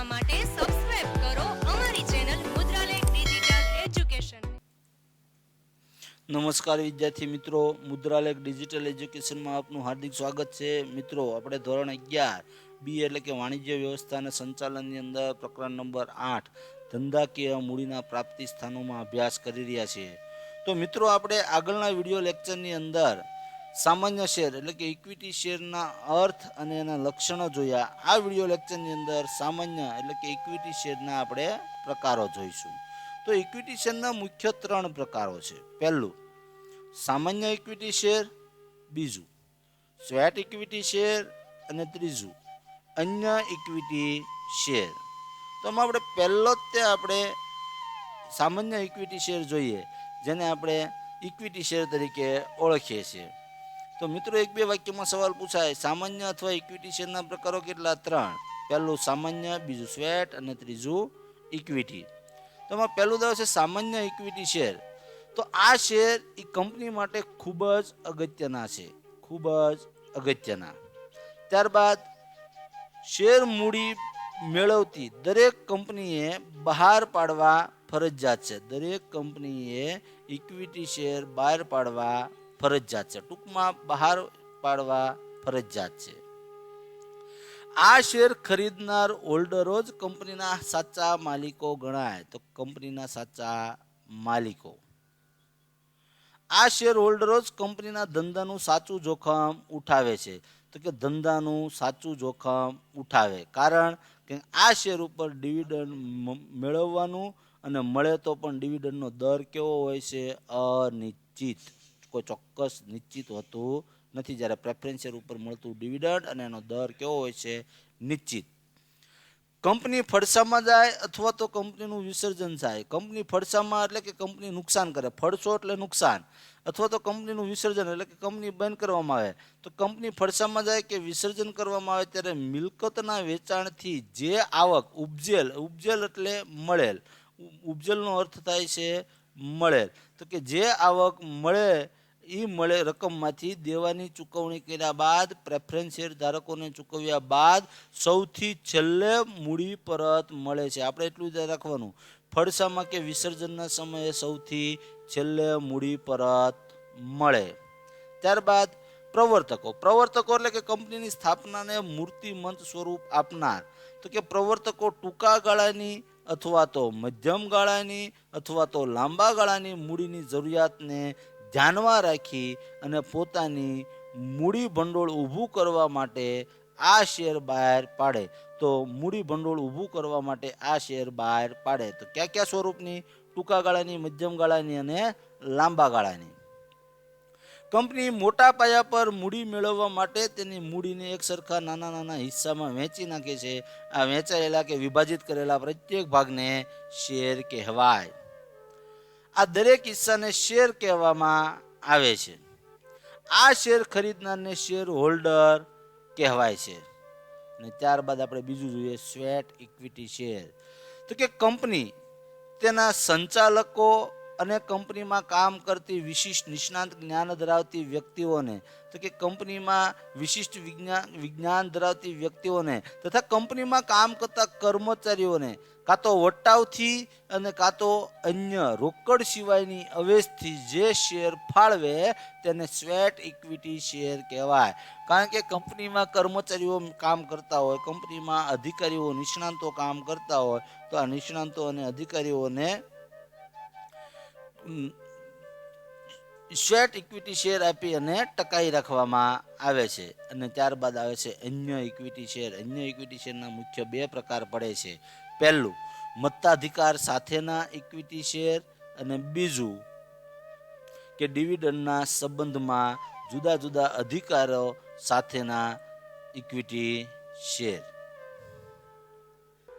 જોવા માટે સબસ્ક્રાઇબ કરો અમારી ચેનલ મુદ્રાલેખ ડિજિટલ એજ્યુકેશન નમસ્કાર વિદ્યાર્થી મિત્રો, મુદ્રાલેખ ડિજિટલ એજ્યુકેશનમાં આપનું હાર્દિક સ્વાગત છે. મિત્રો, આપણે ધોરણ અગિયાર બી એટલે કે વાણિજ્ય વ્યવસ્થા અને સંચાલનની અંદર પ્રકરણ નંબર આઠ ધંધાકીય મૂડીના પ્રાપ્તિ સ્થાનોમાં અભ્યાસ કરી રહ્યા છીએ. તો મિત્રો, આપણે આગળના વીડિયો લેક્ચરની અંદર સામાન્ય શેર એટલે કે ઇક્વિટી શેરના અર્થ અને એના લક્ષણો જોયા. આ વીડિયો લેક્ચરની અંદર સામાન્ય એટલે કે ઇક્વિટી શેરના આપણે પ્રકારો જોઈશું. તો ઇક્વિટી શેરના મુખ્ય ત્રણ પ્રકારો છે. પહેલું, સામાન્ય ઇક્વિટી શેર. બીજું, સ્વેટ ઇક્વિટી શેર અને ત્રીજું, અન્ય ઇક્વિટી શેર. તો આમાં આપણે પહેલો જ તે આપણે સામાન્ય ઇક્વિટી શેર જોઈએ, જેને આપણે ઇક્વિટી શેર તરીકે ઓળખીએ છીએ. તો મિત્રો એક બે વાક્યમાં સવાલ પૂછાય. સામાન્ય અથવા ઇક્વિટી શેરના પ્રકારો કેટલા? ત્રણ. પહેલું સામાન્ય, બીજું સ્વેટ અને ત્રીજું ઇક્વિટી તો એમાં પહેલું દાવ છે સામાન્ય ઇક્વિટી શેર તો આ શેર એ કંપની માટે ખૂબ જ અગત્યના છે. ખૂબ જ અગત્યના. ત્યારબાદ શેર મૂડી મેળવતી દરેક કંપનીએ બહાર પાડવા ફરજિયાત છે. દરેક કંપનીએ ઇક્વિટી શેર બહાર પાડવા ફરજિયાત છે. ટૂંકમાં બહાર પાડવા ફરજિયાત છે. આ શેર ખરીદનાર હોલ્ડરો જ કંપનીના સાચા માલિકો ગણાય. તો કંપનીના સાચા માલિકો. આ શેર હોલ્ડરો જ કંપનીના ધંધાનું સાચું જોખમ ઉઠાવે છે. તો કે ધંધાનું સાચું જોખમ ઉઠાવે. કારણ કે આ શેર ઉપર ડિવિડન્ડ મેળવવાનું અને મળે તો પણ ડિવિડન્ડનો દર કેવો હોય છે? અનિશ્ચિત. કોઈ ચોક્કસ નિશ્ચિત હોતું નથી. જ્યારે પ્રેફરન્સ શેર ઉપર મળતું ડિવિડન્ડ અને એનો દર કેવો હોય છે? નિશ્ચિત. કંપની ફડસામાં જાય અથવા તો કંપનીનું વિસર્જન થાય. કંપની ફડસામાં એટલે કે કંપની નુકસાન કરે. ફડસો એટલે નુકસાન. અથવા તો કંપનીનું વિસર્જન એટલે કે કંપની બંધ કરવામાં આવે. તો કંપની ફડસામાં જાય કે વિસર્જન કરવામાં આવે ત્યારે મિલકતના વેચાણથી જે આવક ઉપજેલ ઉપજેલ એટલે મળેલ. ઉપજેલનો અર્થ થાય છે મળેલ. તો કે જે આવક મળે એ મળે રકમમાંથી દેવાની ચૂકવણી કર્યા બાદ પ્રેફરન્સ શેર ધારકોને ચૂકવ્યા બાદ સૌથી છેલ્લે મૂડી પરત મળે છે. આપણે એટલું જ રાખવાનું. ફડસામાં કે વિસર્જનના સમયે સૌથી છેલ્લે મૂડી પરત મળે. ત્યારબાદ પ્રવર્તકો. પ્રવર્તકો એટલે કે કંપનીની સ્થાપનાને મૂર્તિમંત સ્વરૂપ આપનાર. તો કે પ્રવર્તકો ટૂંકા ગાળાની અથવા તો મધ્યમ ગાળાની અથવા તો લાંબા ગાળાની મૂડીની જરૂરિયાતને ધ્યાનમાં રાખી અને પોતાની મૂડી ભંડોળ ઊભું કરવા માટે આ શેર બહાર પાડે. તો મૂડી ભંડોળ ઊભું કરવા માટે આ શેર બહાર પાડે. તો કયા કયા સ્વરૂપની? ટૂંકા ગાળાની, મધ્યમ ગાળાની અને લાંબા ગાળાની. કંપની મોટા પાયા પર મૂડી મેળવવા માટે તેની મૂડીને એક સરખા નાના નાના હિસ્સામાં વહેંચી નાખે છે. આ વહેંચાયેલા કે વિભાજિત કરેલા પ્રત્યેક ભાગને શેર કહેવાય. આ દરેક હિસ્સાને શેર કહેવામાં આવે છે. આ શેર ખરીદનારને શેર હોલ્ડર કહેવાય છે. અને ત્યારબાદ આપણે બીજું જોઈએ સ્વેટ ઇક્વિટી શેર તો કે કંપની તેના સંચાલકો અને કંપનીમાં કામ કરતી વિશિષ્ટ નિષ્ણાંત જ્ઞાન ધરાવતી વ્યક્તિઓને, તો કે કંપનીમાં વિશિષ્ટ વિજ્ઞાન વિજ્ઞાન ધરાવતી વ્યક્તિઓને તથા કંપનીમાં કામ કરતા કર્મચારીઓને, કાં તો વટાવથી અને કાં તો અન્ય રોકડ સિવાયની અવેજથી જે શેર ફાળવે તેને સ્વેટ ઇક્વિટી શેર કહેવાય. કારણ કે કંપનીમાં કર્મચારીઓ કામ કરતા હોય, કંપનીમાં અધિકારીઓ, નિષ્ણાંતો કામ કરતા હોય, તો આ નિષ્ણાંતો અને અધિકારીઓને સ્વેટ ઇક્વિટી શેર આપી અને ટકાઈ રાખવામાં આવે છે. અને ત્યારબાદ આવે છે અન્ય ઇક્વિટી શેર. અન્ય ઇક્વિટી શેરના મુખ્ય બે પ્રકાર પડે છે. પહેલું, મત્તાધિકાર સાથેના ઇક્વિટી શેર અને બીજું કે ડિવિડન્ડના સંબંધમાં જુદા જુદા અધિકારો સાથેના ઇક્વિટી શેર.